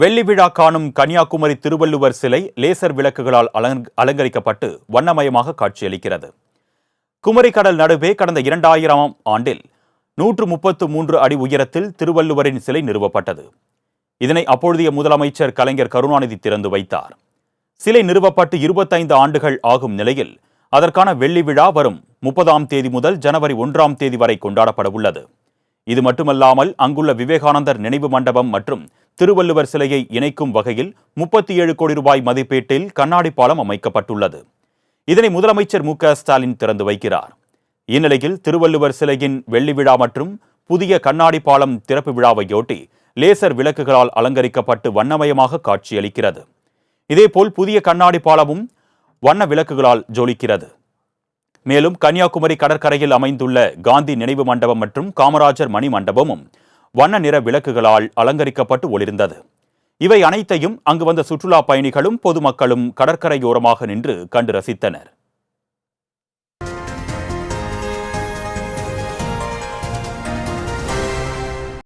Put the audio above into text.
வெள்ளி விழா காணும் கன்னியாகுமரி திருவள்ளுவர் சிலை லேசர் விளக்குகளால் அலங்கரிக்கப்பட்டு வண்ணமயமாக காட்சியளிக்கிறது. குமரிக்கடல் நடுவே கடந்த இரண்டாயிரம் ஆண்டில் நூற்று முப்பத்து மூன்று அடி உயரத்தில் திருவள்ளுவரின் சிலை நிறுவப்பட்டது. இதனை அப்பொழுதைய முதலமைச்சர் கலைஞர் கருணாநிதி திறந்து வைத்தார். சிலை நிறுவப்பட்டு இருபத்தைந்து ஆண்டுகள் ஆகும் நிலையில் அதற்கான வெள்ளி விழா வரும் முப்பதாம் தேதி முதல் ஜனவரி ஒன்றாம் தேதி வரை கொண்டாடப்பட உள்ளது இது மட்டுமல்லாமல் அங்குள்ள விவேகானந்தர் நினைவு மண்டபம் மற்றும் திருவள்ளுவர் சிலையை இணைக்கும் வகையில் முப்பத்தி ஏழு கோடி ரூபாய் மதிப்பீட்டில் கண்ணாடி பாலம் அமைக்கப்பட்டுள்ளது. இதனை முதலமைச்சர் மு ஸ்டாலின் திறந்து வைக்கிறார். இந்நிலையில் திருவள்ளுவர் சிலையின் வெள்ளி விழா மற்றும் புதிய கண்ணாடி பாலம் திறப்பு விழாவையொட்டி லேசர் விளக்குகளால் அலங்கரிக்கப்பட்டு வண்ணமயமாக காட்சியளிக்கிறது. இதேபோல் புதிய கண்ணாடி பாலமும் வண்ண விளக்குகளால் ஜொலிக்கிறது. மேலும் கன்னியாகுமரி கடற்கரையில் அமைந்துள்ள காந்தி நினைவு மண்டபம் மற்றும் காமராஜர் மணி மண்டபமும் வண்ண நிற விளக்குகளால் அலங்கரிக்கப்பட்டு ஒளிர்ந்தது. இவை அனைத்தையும் அங்கு வந்த சுற்றுலா பயணிகளும் பொதுமக்களும் கடற்கரையோரமாக நின்று கண்டு ரசித்தனர்.